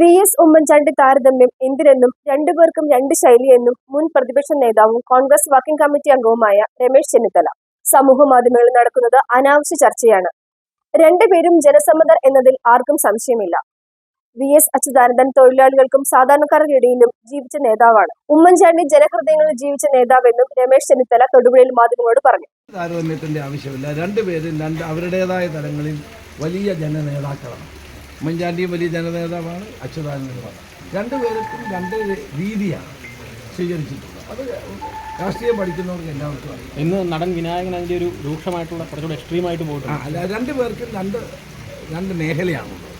V S Oommen Chandy താരതമ്യം എന്തിനെന്നും രണ്ടുപേർക്കും രണ്ട് ശൈലിയെന്നും മുൻ പ്രതിപക്ഷ നേതാവും കോൺഗ്രസ് വർക്കിംഗ് കമ്മിറ്റി അംഗവുമായ രമേശ് ചെന്നിത്തല. സമൂഹ മാധ്യമങ്ങളിൽ നടക്കുന്നത് അനാവശ്യ ചർച്ചയാണ്. രണ്ടുപേരും ജനസമ്മതർ എന്നതിൽ ആർക്കും സംശയമില്ല. വി എസ് അച്യുതാനന്ദൻ തൊഴിലാളികൾക്കും സാധാരണക്കാരുടെ ഇടയിലും ജീവിച്ച നേതാവാണ്. ഉമ്മൻചാണ്ടി ജനഹൃദയങ്ങളിൽ ജീവിച്ച നേതാവെന്നും രമേശ് ചെന്നിത്തല തൊടുപുഴയിൽ മാധ്യമങ്ങളോട് പറഞ്ഞു. താരതമ്യത്തിന്റെ ആവശ്യമില്ല. രണ്ടുപേരും രണ്ട് അവരുടേതായ തലങ്ങളിൽ വലിയ ജനനേതാക്കളാണ്. ഉമ്മൻചാണ്ടിയും വലിയ ജനനേതാവാണ് അച്യുതാനന്ദനുമാണ് രണ്ടുപേർക്കും രണ്ട് രീതിയാണ് സ്വീകരിച്ചിട്ടുള്ളത്. അത് രാഷ്ട്രീയം പഠിക്കുന്നവർക്ക് എല്ലാവർക്കും അറിയാം. ഇന്ന് നടൻ വിനായകൻ അതിന്റെ ഒരു രൂക്ഷമായിട്ടുള്ള കുറച്ചുകൂടെ എക്സ്ട്രീമായിട്ട് പോയിട്ടുണ്ട്. അല്ല രണ്ട് പേർക്കും രണ്ട് രണ്ട് മേഖലയാണുള്ളത്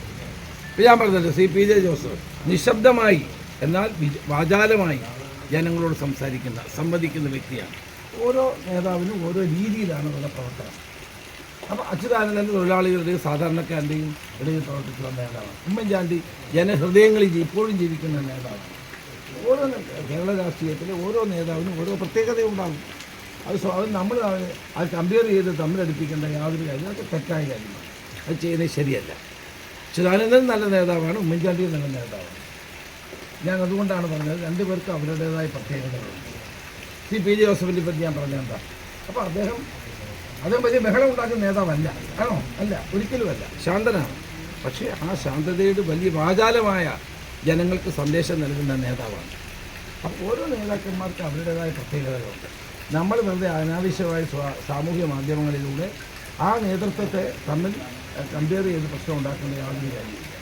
ഇപ്പം ഞാൻ പറഞ്ഞത് സി പി ജെ ജോസഫ് നിശബ്ദമായി എന്നാൽ വാചാലമായി ജനങ്ങളോട് സംസാരിക്കുന്ന സംവദിക്കുന്ന വ്യക്തിയാണ്. ഓരോ നേതാവിനും ഓരോ രീതിയിലാണ് അവരുടെ പ്രവർത്തനം. അപ്പോൾ അച്യുതാനന്ദൻ തൊഴിലാളികളുടെയും സാധാരണക്കാരുടെയും ഇടയിൽ പ്രവർത്തിച്ചുള്ള നേതാവാണ് ഉമ്മൻചാണ്ടി ജനഹൃദയങ്ങളിൽ ഇപ്പോഴും ജീവിക്കുന്ന നേതാവാണ് ഓരോ കേരള രാഷ്ട്രീയത്തിലെ ഓരോ നേതാവിനും ഓരോ പ്രത്യേകതയുണ്ടാകും അത് സ്വ- അത് നമ്മൾ അത് അത് കമ്പയർ ചെയ്ത് തമ്മിലടുപ്പിക്കേണ്ട യാതൊരു കാര്യം അതൊക്കെ തെറ്റായ കാര്യമാണ്. അത് ചെയ്യുന്നത് ശരിയല്ല. അച്യുതാനന്ദൻ നല്ല നേതാവാണ് ഉമ്മൻചാണ്ടിയും നല്ല നേതാവാണ്. ഞാൻ അതുകൊണ്ടാണ് പറഞ്ഞത് രണ്ടുപേർക്കും അവരുടേതായ പ്രത്യേകതകളുണ്ട്. സി പി ജോസഫിനെ പറ്റി ഞാൻ പറഞ്ഞെന്താ അപ്പോൾ അദ്ദേഹം അദ്ദേഹം വലിയ ബഹളം ഉണ്ടാക്കുന്ന നേതാവല്ല. ആണോ? അല്ല ഒരിക്കലുമല്ല ശാന്തനാണ്. പക്ഷേ ആ ശാന്തതയുടെ വലിയ വാചാലമായ ജനങ്ങൾക്ക് സന്ദേശം നൽകുന്ന നേതാവാണ്. അപ്പോൾ ഓരോ നേതാക്കന്മാർക്ക് അവരുടേതായ പ്രത്യേകതകളുണ്ട്. നമ്മൾ വെറുതെ അനാവശ്യമായ സാമൂഹ്യ മാധ്യമങ്ങളിലൂടെ ആ നേതൃത്വത്തെ തമ്മിൽ കമ്പയർ ചെയ്ത് പ്രശ്നം ഉണ്ടാക്കുന്ന യാതൊരു കാര്യമില്ല